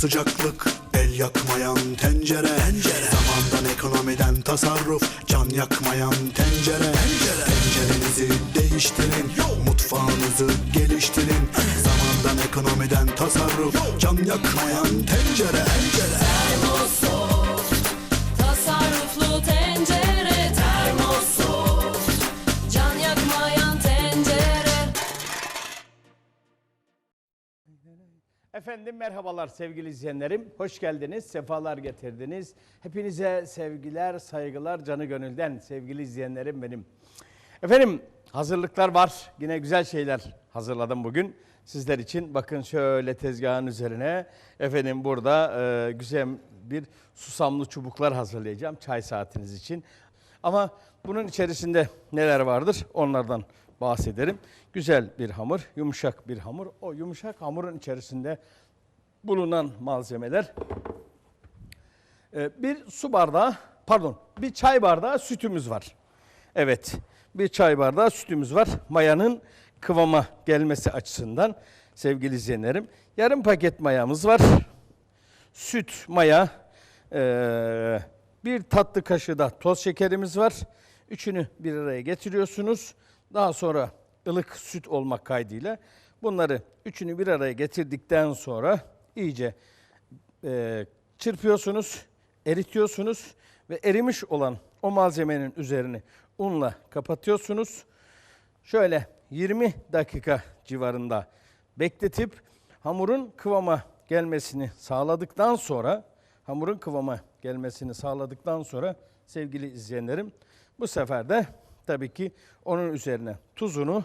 sıcaklık El yakmayan tencere, tencere. Zamandan ekonomiden tasarruf Can yakmayan tencere, tencere. Tencerenizi değiştirin Mutfağınızı geliştirin Zamandan ekonomiden tasarruf Can yakmayan tencere, tencere. Efendim merhabalar sevgili izleyenlerim. Hoş geldiniz, sefalar getirdiniz. Hepinize sevgiler, saygılar canı gönülden sevgili izleyenlerim benim. Efendim hazırlıklar var. Yine güzel şeyler hazırladım bugün. Sizler için bakın şöyle tezgahın üzerine efendim burada e, güzel bir susamlı çubuklar hazırlayacağım çay saatiniz için. Ama bunun içerisinde neler vardır onlardan bahsederim. Güzel bir hamur, yumuşak bir hamur. O yumuşak hamurun içerisinde bulunan malzemeler e, bir su bardağı, pardon bir çay bardağı sütümüz var. Evet bir çay bardağı sütümüz var. Mayanın kıvama gelmesi açısından sevgili izleyenlerim. Yarım paket mayamız var. Süt, maya, e, bir tatlı kaşığı da toz şekerimiz var. Üçünü bir araya getiriyorsunuz. Daha sonra ılık süt olmak kaydıyla bunları üçünü bir araya getirdikten sonra iyice e, çırpıyorsunuz, eritiyorsunuz ve erimiş olan o malzemenin üzerini unla kapatıyorsunuz. Şöyle 20 dakika civarında bekletip hamurun kıvama gelmesini sağladıktan sonra hamurun kıvama gelmesini sağladıktan sonra sevgili izleyenlerim bu sefer de tabii ki onun üzerine tuzunu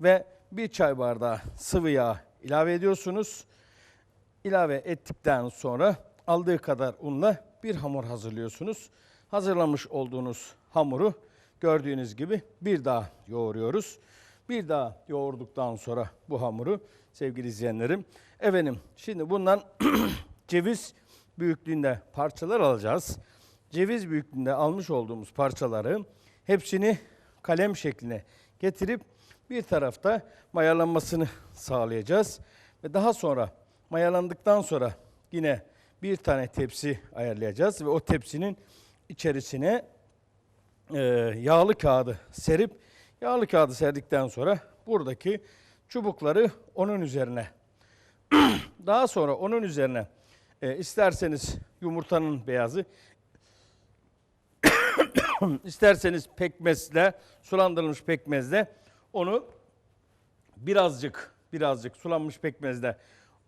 ve bir çay bardağı sıvı yağ ilave ediyorsunuz. İlave ettikten sonra aldığı kadar unla bir hamur hazırlıyorsunuz. Hazırlamış olduğunuz hamuru gördüğünüz gibi bir daha yoğuruyoruz. Bir daha yoğurduktan sonra bu hamuru sevgili izleyenlerim. Efendim şimdi bundan ceviz büyüklüğünde parçalar alacağız. Ceviz büyüklüğünde almış olduğumuz parçaları hepsini kalem şekline getirip bir tarafta mayalanmasını sağlayacağız. Ve daha sonra mayalandıktan sonra yine bir tane tepsi ayarlayacağız ve o tepsinin içerisine e, yağlı kağıdı serip yağlı kağıdı serdikten sonra buradaki çubukları onun üzerine daha sonra onun üzerine e, isterseniz yumurtanın beyazı isterseniz pekmezle sulandırılmış pekmezle onu birazcık birazcık sulanmış pekmezle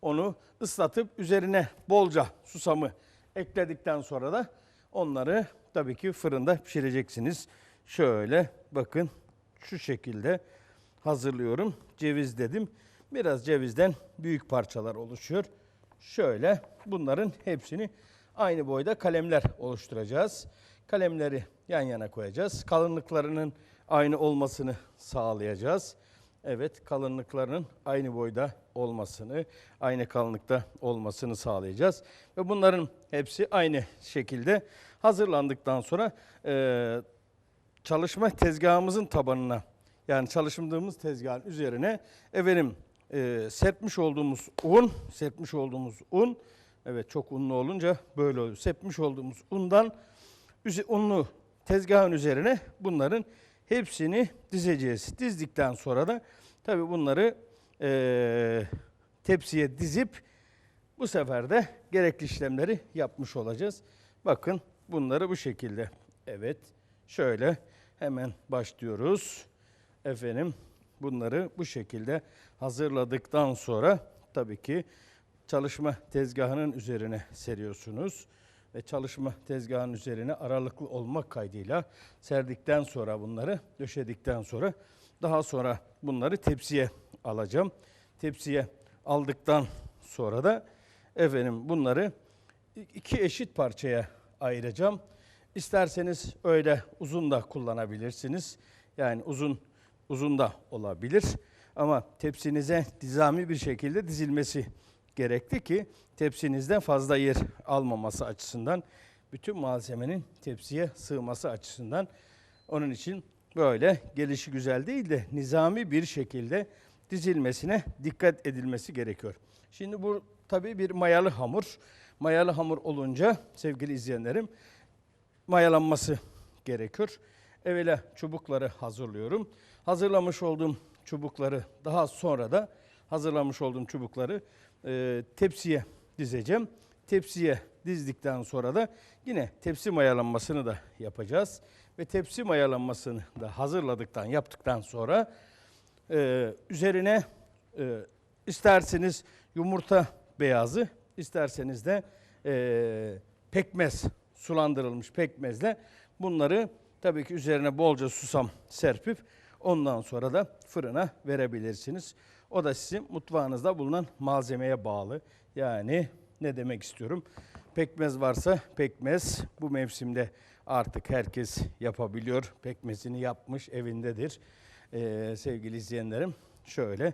onu ıslatıp üzerine bolca susamı ekledikten sonra da onları tabii ki fırında pişireceksiniz. Şöyle bakın şu şekilde hazırlıyorum. Ceviz dedim. Biraz cevizden büyük parçalar oluşuyor. Şöyle bunların hepsini aynı boyda kalemler oluşturacağız. Kalemleri yan yana koyacağız. Kalınlıklarının aynı olmasını sağlayacağız. Evet, kalınlıklarının aynı boyda olmasını, aynı kalınlıkta olmasını sağlayacağız. Ve bunların hepsi aynı şekilde hazırlandıktan sonra eee, çalışma tezgahımızın tabanına, yani çalıştığımız tezgahın üzerine efendim eee, serpmiş olduğumuz un, serpmiş olduğumuz un, evet çok unlu olunca böyle oluyor. Serpmiş olduğumuz undan unlu tezgahın üzerine bunların hepsini dizeceğiz. Dizdikten sonra da tabii bunları eee, tepsiye dizip bu sefer de gerekli işlemleri yapmış olacağız. Bakın bunları bu şekilde. Evet şöyle hemen başlıyoruz. Efendim bunları bu şekilde hazırladıktan sonra tabii ki çalışma tezgahının üzerine seriyorsunuz ve çalışma tezgahının üzerine aralıklı olmak kaydıyla serdikten sonra bunları döşedikten sonra daha sonra bunları tepsiye alacağım. Tepsiye aldıktan sonra da efendim bunları iki eşit parçaya ayıracağım. İsterseniz öyle uzun da kullanabilirsiniz. Yani uzun uzun da olabilir. Ama tepsinize nizami bir şekilde dizilmesi gerekli ki tepsinizde fazla yer almaması açısından bütün malzemenin tepsiye sığması açısından onun için böyle gelişi güzel değil de nizami bir şekilde dizilmesine dikkat edilmesi gerekiyor. Şimdi bu tabii bir mayalı hamur. Mayalı hamur olunca sevgili izleyenlerim mayalanması gerekiyor. Evvela çubukları hazırlıyorum. Hazırlamış olduğum çubukları daha sonra da hazırlamış olduğum çubukları e, tepsiye dizeceğim. Tepsiye dizdikten sonra da yine tepsi mayalanmasını da yapacağız. Ve tepsi mayalanmasını da hazırladıktan yaptıktan sonra e, üzerine e, isterseniz yumurta beyazı, isterseniz de e, pekmez, sulandırılmış pekmezle bunları tabii ki üzerine bolca susam serpip ondan sonra da fırına verebilirsiniz. O da sizin mutfağınızda bulunan malzemeye bağlı. Yani ne demek istiyorum? Pekmez varsa pekmez bu mevsimde artık herkes yapabiliyor. Pekmezini yapmış evindedir. Ee, sevgili izleyenlerim şöyle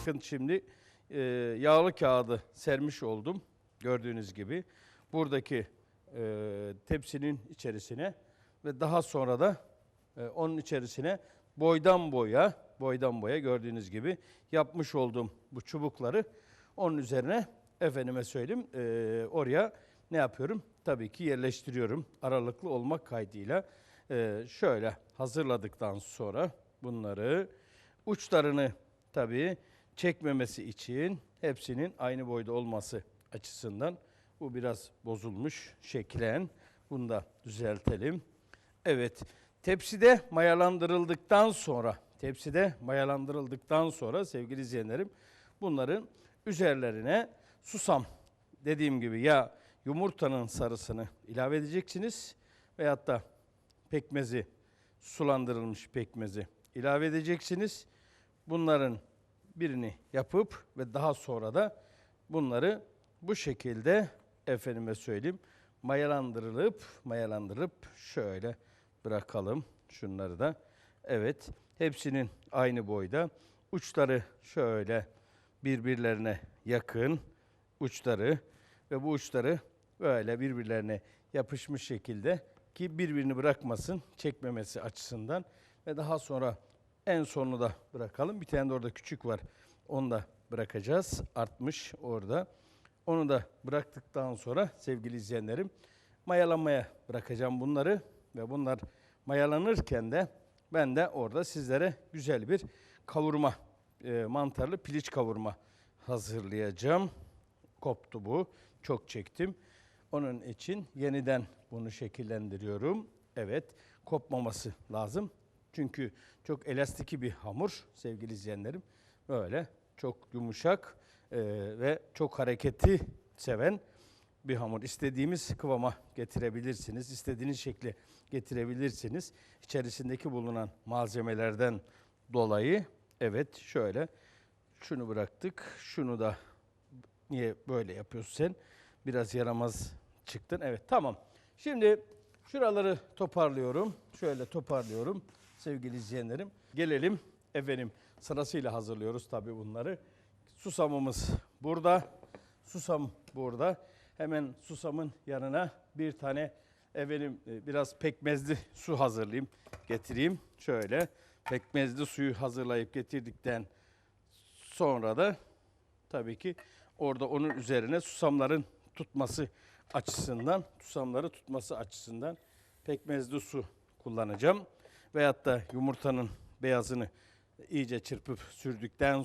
Bakın şimdi e, yağlı kağıdı sermiş oldum. Gördüğünüz gibi. Buradaki e, tepsinin içerisine ve daha sonra da e, onun içerisine boydan boya, boydan boya gördüğünüz gibi yapmış olduğum bu çubukları onun üzerine efendime söyleyeyim e, oraya ne yapıyorum? Tabii ki yerleştiriyorum aralıklı olmak kaydıyla. E, şöyle hazırladıktan sonra bunları uçlarını tabii çekmemesi için hepsinin aynı boyda olması açısından bu biraz bozulmuş şeklen. Bunu da düzeltelim. Evet, tepside mayalandırıldıktan sonra, tepside mayalandırıldıktan sonra sevgili izleyenlerim bunların üzerlerine susam dediğim gibi ya yumurtanın sarısını ilave edeceksiniz veyahut da pekmezi, sulandırılmış pekmezi ilave edeceksiniz. Bunların birini yapıp ve daha sonra da bunları bu şekilde efendime söyleyeyim mayalandırılıp mayalandırıp şöyle bırakalım şunları da. Evet hepsinin aynı boyda. Uçları şöyle birbirlerine yakın uçları ve bu uçları böyle birbirlerine yapışmış şekilde ki birbirini bırakmasın çekmemesi açısından ve daha sonra en sonunu da bırakalım. Bir tane de orada küçük var. Onu da bırakacağız. Artmış orada. Onu da bıraktıktan sonra sevgili izleyenlerim mayalanmaya bırakacağım bunları ve bunlar mayalanırken de ben de orada sizlere güzel bir kavurma, e, mantarlı piliç kavurma hazırlayacağım. Koptu bu. Çok çektim. Onun için yeniden bunu şekillendiriyorum. Evet, kopmaması lazım. Çünkü çok elastiki bir hamur sevgili izleyenlerim. Böyle çok yumuşak e, ve çok hareketi seven bir hamur. İstediğimiz kıvama getirebilirsiniz. istediğiniz şekli getirebilirsiniz. İçerisindeki bulunan malzemelerden dolayı evet şöyle şunu bıraktık. Şunu da niye böyle yapıyorsun sen? Biraz yaramaz çıktın. Evet tamam. Şimdi şuraları toparlıyorum. Şöyle toparlıyorum sevgili izleyenlerim. Gelelim efendim sırasıyla hazırlıyoruz tabii bunları. Susamımız burada. Susam burada. Hemen susamın yanına bir tane efendim e, biraz pekmezli su hazırlayayım, getireyim. Şöyle pekmezli suyu hazırlayıp getirdikten sonra da tabii ki orada onun üzerine susamların tutması açısından, tusamları tutması açısından pekmezli su kullanacağım. Veyahut da yumurtanın beyazını iyice çırpıp sürdükten,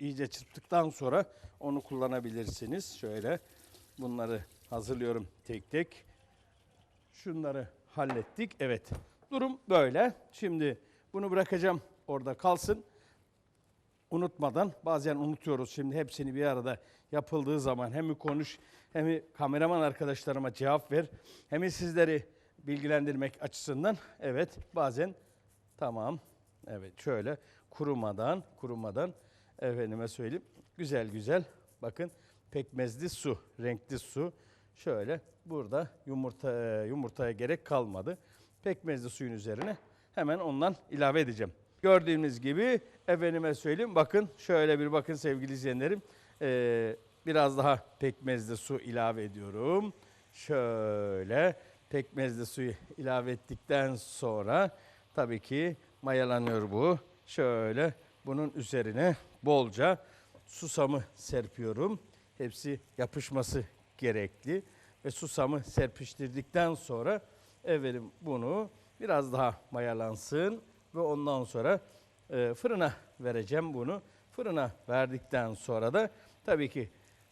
iyice çırptıktan sonra onu kullanabilirsiniz. Şöyle bunları hazırlıyorum tek tek. Şunları hallettik. Evet. Durum böyle. Şimdi bunu bırakacağım orada kalsın. Unutmadan bazen unutuyoruz şimdi hepsini bir arada yapıldığı zaman hem konuş hem kameraman arkadaşlarıma cevap ver hem sizleri bilgilendirmek açısından evet bazen tamam evet şöyle kurumadan kurumadan efendime söyleyeyim güzel güzel bakın pekmezli su renkli su şöyle burada yumurta yumurtaya gerek kalmadı pekmezli suyun üzerine hemen ondan ilave edeceğim. Gördüğünüz gibi efendime söyleyeyim bakın şöyle bir bakın sevgili izleyenlerim Ee, biraz daha pekmezli su ilave ediyorum. Şöyle pekmezli suyu ilave ettikten sonra tabii ki mayalanıyor bu. Şöyle bunun üzerine bolca susamı serpiyorum. Hepsi yapışması gerekli ve susamı serpiştirdikten sonra efendim bunu biraz daha mayalansın ve ondan sonra e, fırına vereceğim bunu. Fırına verdikten sonra da tabii ki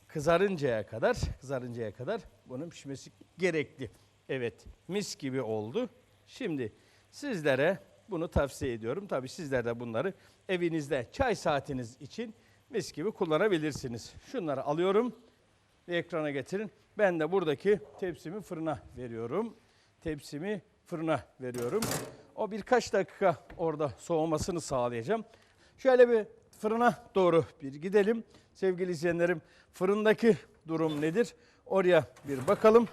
kızarıncaya kadar kızarıncaya kadar bunun pişmesi gerekli. Evet mis gibi oldu. Şimdi sizlere bunu tavsiye ediyorum. Tabii sizler de bunları evinizde çay saatiniz için mis gibi kullanabilirsiniz. Şunları alıyorum ve ekrana getirin. Ben de buradaki tepsimi fırına veriyorum. Tepsimi fırına veriyorum. O birkaç dakika orada soğumasını sağlayacağım. Şöyle bir fırına doğru bir gidelim. Sevgili izleyenlerim fırındaki durum nedir? Oraya bir bakalım.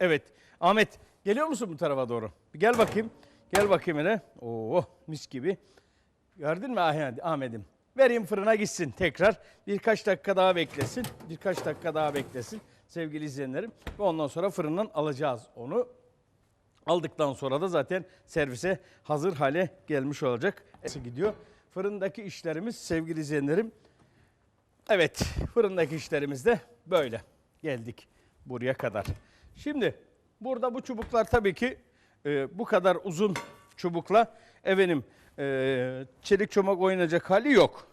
Evet Ahmet geliyor musun bu tarafa doğru? Bir gel bakayım. Gel bakayım hele. Oo mis gibi. Gördün mü Ah- Ahmet'im? Vereyim fırına gitsin tekrar. Birkaç dakika daha beklesin. Birkaç dakika daha beklesin sevgili izleyenlerim. Ve ondan sonra fırından alacağız onu. Aldıktan sonra da zaten servise hazır hale gelmiş olacak. Nasıl gidiyor? Fırındaki işlerimiz sevgili izleyenlerim. Evet fırındaki işlerimiz de böyle. Geldik buraya kadar. Şimdi burada bu çubuklar tabii ki e, bu kadar uzun çubukla efendim e, çelik çomak oynayacak hali yok.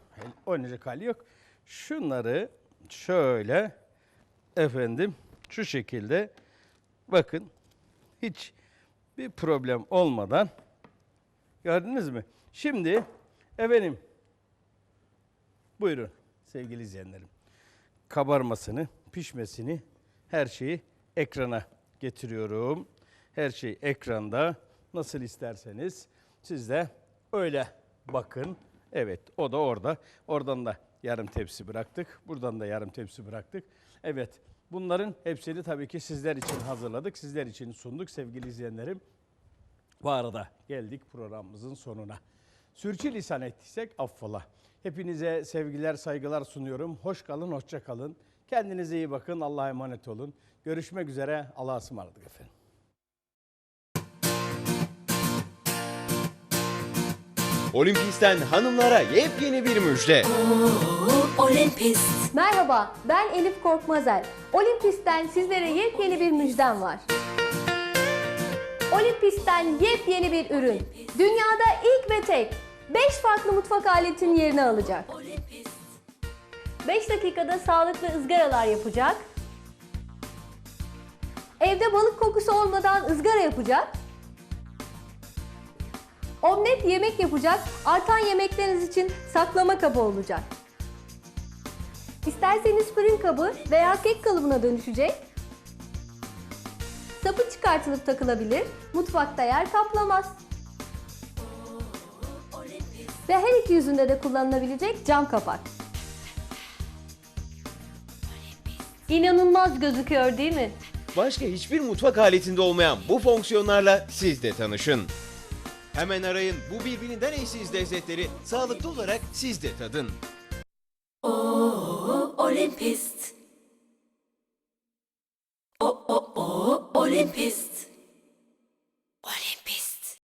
Oynayacak hali yok. Şunları şöyle efendim şu şekilde bakın hiç bir problem olmadan gördünüz mü? Şimdi efendim buyurun sevgili izleyenlerim. Kabarmasını, pişmesini her şeyi ekrana getiriyorum. Her şey ekranda nasıl isterseniz siz de öyle bakın. Evet o da orada. Oradan da yarım tepsi bıraktık. Buradan da yarım tepsi bıraktık. Evet bunların hepsini tabii ki sizler için hazırladık. Sizler için sunduk sevgili izleyenlerim. Bu arada geldik programımızın sonuna. Sürçülisan ettiysek affola. Hepinize sevgiler, saygılar sunuyorum. Hoş kalın, hoşça kalın. Kendinize iyi bakın, Allah'a emanet olun. Görüşmek üzere, Allah'a ısmarladık efendim. Olimpisten hanımlara yepyeni bir müjde. Olympus. Merhaba, ben Elif Korkmazel. Olimpis'ten sizlere yepyeni bir müjdem var. Olimpis'ten yepyeni bir ürün. Dünyada ilk ve tek 5 farklı mutfak aletin yerini alacak. 5 dakikada sağlıklı ızgaralar yapacak. Evde balık kokusu olmadan ızgara yapacak. Omlet yemek yapacak, artan yemekleriniz için saklama kabı olacak. İsterseniz fırın kabı veya kek kalıbına dönüşecek. Sapı çıkartılıp takılabilir, mutfakta yer kaplamaz. Ve her iki yüzünde de kullanılabilecek cam kapak. İnanılmaz gözüküyor değil mi? Başka hiçbir mutfak aletinde olmayan bu fonksiyonlarla siz de tanışın. Hemen arayın bu birbirinden eşsiz lezzetleri sağlıklı olarak siz de tadın. Olympus.